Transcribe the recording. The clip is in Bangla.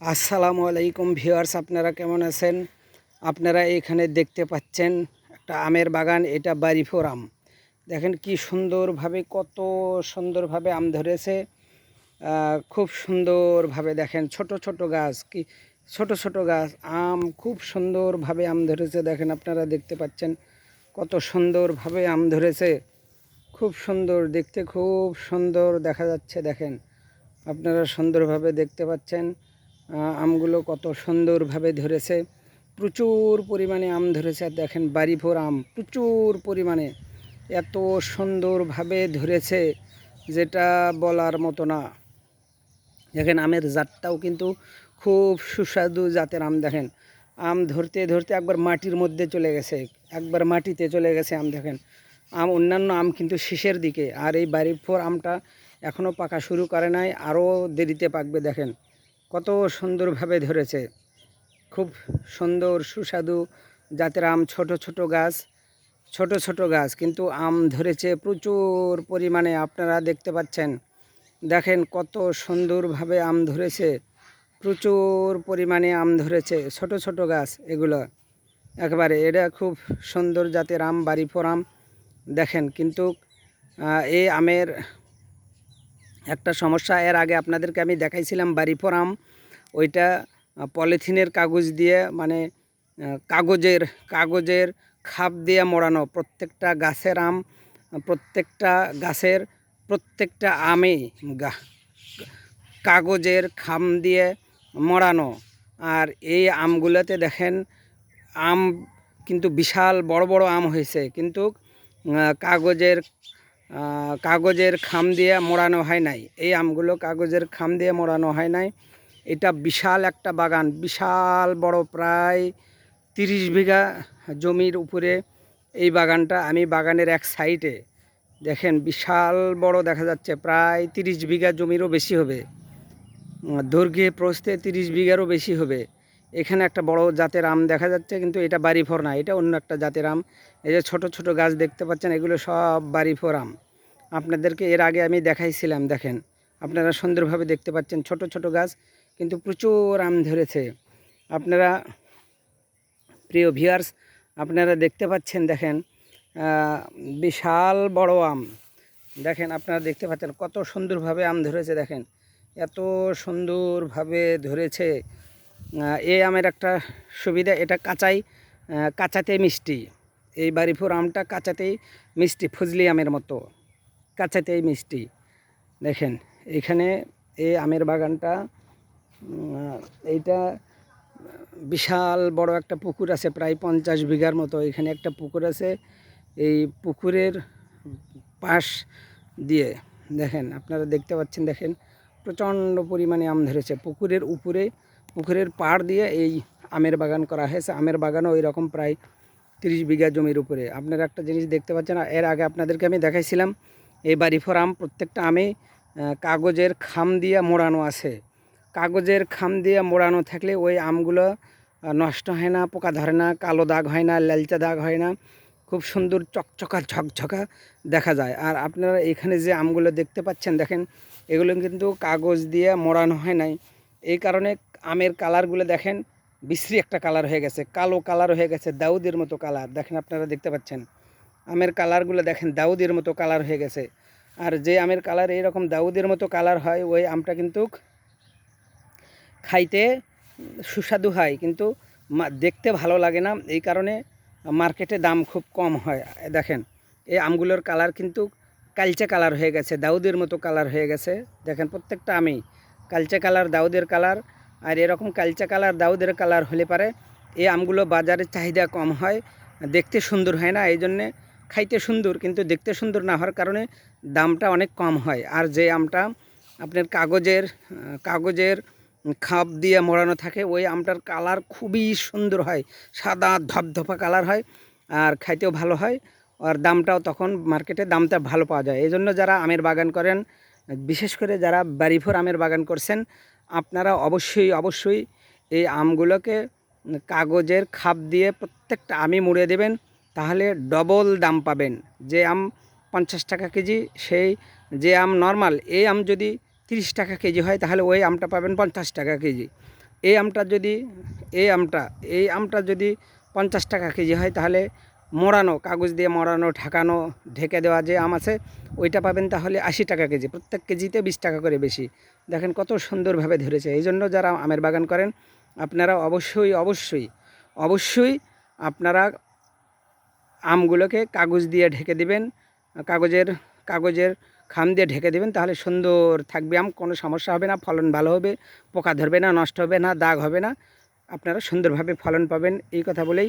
আসসালামু আলাইকুম ভিউয়ার্স, আপনারা কেমন আছেন? আপনারা এখানে দেখতে পাচ্ছেন একটা আমের বাগান, এটা বাড়িফোর আম দেখেন কি সুন্দরভাবে, কত সুন্দরভাবে আম ধরেছে। খুব সুন্দরভাবে দেখেন, ছোট ছোট গাছ, কি ছোট ছোট গাছ, আম খুব সুন্দরভাবে আম ধরেছে। দেখেন আপনারা দেখতে পাচ্ছেন কত সুন্দরভাবে আম ধরেছে। খুব সুন্দর, দেখতে খুব সুন্দর দেখা যাচ্ছে। দেখেন, আপনারা সুন্দরভাবে দেখতে পাচ্ছেন। আমগুলো কত সুন্দরভাবে ধরেছে। প্রচুর পরিমাণে আম ধরেছে। দেখেন বাড়িভোর আম প্রচুর পরিমাণে। এত সুন্দরভাবে ধরেছে যেটা বলার মতো না। দেখেন আমের জাতটাও কিন্তু খুব সুস্বাদু জাতের আম দেখেন। আম ধরতে ধরতে একবার মাটির মধ্যে চলে গেছে। একবার মাটিতে চলে গেছে আম দেখেন। আম অন্যান্য আম কিন্তু শেষের দিকে। আর এই বাড়ির ফোর আমটা এখনও পাকা শুরু করে নাই। আরও দেরিতে পাকবে দেখেন। কত সুন্দরভাবে ধরেছে। খুব সুন্দর, সুস্বাদু জাতের আম, ছোট ছোট গাছ, ছোট ছোট গাছ। কিন্তু আম ধরেছে প্রচুর পরিমাণে, আপনারা দেখতে পাচ্ছেন। দেখেন কত সুন্দরভাবে আম ধরেছে, প্রচুর পরিমাণে আম ধরেছে, ছোট ছোট গাছ এগুলো। একবারে এটা খুব সুন্দর জাতের আম বাড়িফোর আম। দেখেন কিন্তু এই আমের একটা সমস্যা, এর আগে আপনাদেরকে আমি দেখাইছিলাম বাড়িফোর আম ওইটা পলিথিনের কাগজ দিয়ে মানে কাগজের কাগজের খাপ দিয়ে মোড়ানো। প্রত্যেকটা গাছের আম, প্রত্যেকটা গাছের প্রত্যেকটা আমে কাগজের খাম দিয়ে মোড়ানো। আর এই আমগুলোতে দেখেন, আম কিন্তু বিশাল বড় বড় আম হয়েছে। কিন্তু কাগজের কাগজের খাম দিয়ে মোড়ানো হয় নাই। এই আমগুলো কাগজের খাম দিয়ে মোড়ানো হয় নাই। এটা বিশাল একটা বাগান, বিশাল বড়, প্রায় তিরিশ বিঘা জমির উপরে এই বাগানটা। আমি বাগানের এক সাইডে, দেখেন বিশাল বড় দেখা যাচ্ছে, প্রায় তিরিশ বিঘা জমিরও বেশি হবে। দৈর্ঘ্যে প্রস্থে তিরিশ বিঘারও বেশি হবে। এখানে একটা বড় জাতের আম দেখা যাচ্ছে, কিন্তু এটা বাড়িফোর না, এটা অন্য একটা জাতের আম। এই যে ছোট ছোট গাছ দেখতে পাচ্ছেন, এগুলো সব বাড়িফোর আম। আপনাদেরকে এর আগে আমি দেখাইছিলাম, দেখেন। আপনারা সুন্দরভাবে দেখতে পাচ্ছেন, ছোট ছোট গাছ, কিন্তু প্রচুর আম ধরেছে। আপনারা, প্রিয় ভিউয়ার্স আপনারা দেখতে পাচ্ছেন, দেখেন বিশাল বড় আম। দেখেন, আপনারা দেখতে পাচ্ছেন কত সুন্দরভাবে আম ধরেছে, দেখেন। এত সুন্দরভাবে ধরেছে। এই আমের একটা সুবিধা, এটা কাঁচাই কাঁচাতে মিষ্টি। এই বাড়িপুর আমটা কাঁচাতেই মিষ্টি, ফজলি আমের মতো, কাঁচাতেই মিষ্টি। দেখেন, এখানে এই আমের বাগানটা এইটা বিশাল বড় একটা পুকুর আছে, প্রায় পঞ্চাশ বিঘার মতো। এখানে একটা পুকুর আছে, এই পুকুরের পাশ দিয়ে। দেখেন, আপনারা দেখতে পাচ্ছেন, দেখেন, প্রচণ্ড পরিমাণে আম ধরেছে। পুকুরের উপরে পুকুরের পাড় দিয়ে এই আমের বাগান করা হয়েছে। আমের বাগানও ওই রকম প্রায় তিরিশ বিঘা জমির উপরে। আপনারা একটা জিনিস দেখতে পাচ্ছেন এর আগে আপনাদেরকে আমি দেখাইছিলাম, এই বাড়িফোর আম, প্রত্যেকটা আমে কাগজের খাম দিয়ে মোড়ানো আছে। কাগজের খাম দিয়ে মোড়ানো থাকলে ওই আমগুলো নষ্ট হয় না, পোকা ধরে না, কালো দাগ হয় না, লালচা দাগ হয় না, খুব সুন্দর চকচকা ঝকঝকা দেখা যায়। আর আপনারা এখানে যে আমগুলো দেখতে পাচ্ছেন, দেখেন, এগুলো কিন্তু কাগজ দিয়ে মোড়ানো হয় নাই। এই কারণে আমের কালারগুলো দেখেন, বিশ্রী একটা কালার হয়ে গেছে, কালো কালার হয়ে গেছে, দাউদের মতো কালার। দেখেন আপনারা দেখতে পাচ্ছেন, আমের কালারগুলো দেখেন, দাউদের মতো কালার হয়ে গেছে। আর যে আমের কালার এইরকম দাউদের মতো কালার হয়, ওই আমটা কিন্তু খাইতে সুস্বাদু হয়, কিন্তু দেখতে ভালো লাগে না। এই কারণে মার্কেটে দাম খুব কম হয়। দেখেন, এই আমগুলোর কালার কিন্তু কালচে কালার হয়ে গেছে, দাউদের মতো কালার হয়ে গেছে। দেখেন প্রত্যেকটা আমি কালচে কালার, দাউদের কালার। আর এরকম কালচা কালার, দাউদের কালার হলে পারে। এই আমগুলো বাজারে চাহিদা কম হয়, দেখতে সুন্দর হয় না, এই জন্যে খাইতে সুন্দর, কিন্তু দেখতে সুন্দর না হওয়ার কারণে দামটা অনেক কম হয়। আর যে আমটা আপনার কাগজের কাগজের খাপ দিয়ে মোড়ানো থাকে, ওই আমটার কালার খুবই সুন্দর হয়, সাদা ধপধপা কালার হয়, আর খাইতেও ভালো হয়, আর দামটাও তখন মার্কেটে দামটা ভালো পাওয়া যায়। এই জন্য যারা আমের বাগান করেন, বিশেষ করে যারা বাড়িভোর আমের বাগান করছেন আপনারা অবশ্যই অবশ্যই এই আমগুলোকে কাগজের খাপ দিয়ে প্রত্যেকটা আমই মুড়ে দেবেন, তাহলে ডবল দাম পাবেন। যে আম পঞ্চাশ টাকা কেজি, সেই যে আম নর্মাল এই আম যদি তিরিশ টাকা কেজি হয়, তাহলে ওই আমটা পাবেন পঞ্চাশ টাকা কেজি। এই আমটা যদি, এই আমটা এই আমটা যদি পঞ্চাশ টাকা কেজি হয়, তাহলে মোড়ানো কাগজ দিয়ে মোড়ানো ঢাকানো, ঢেকে দেওয়া যে আম আছে, ওইটা পাবেন তাহলে আশি টাকা কেজি, প্রত্যেক কেজিতে বিশ টাকা করে বেশি। দেখেন কত সুন্দরভাবে ধরেছে। এই জন্য যারা আমের বাগান করেন, আপনারা অবশ্যই অবশ্যই অবশ্যই আপনারা আমগুলোকে কাগজ দিয়ে ঢেকে দিবেন, কাগজের কাগজের খাম দিয়ে ঢেকে দেবেন, তাহলে সুন্দর থাকবে আম, কোনো সমস্যা হবে না, ফলন ভালো হবে, পোকা ধরবে না, নষ্ট হবে না, দাগ হবে না, আপনারা সুন্দরভাবে ফলন পাবেন। এই কথা বলেই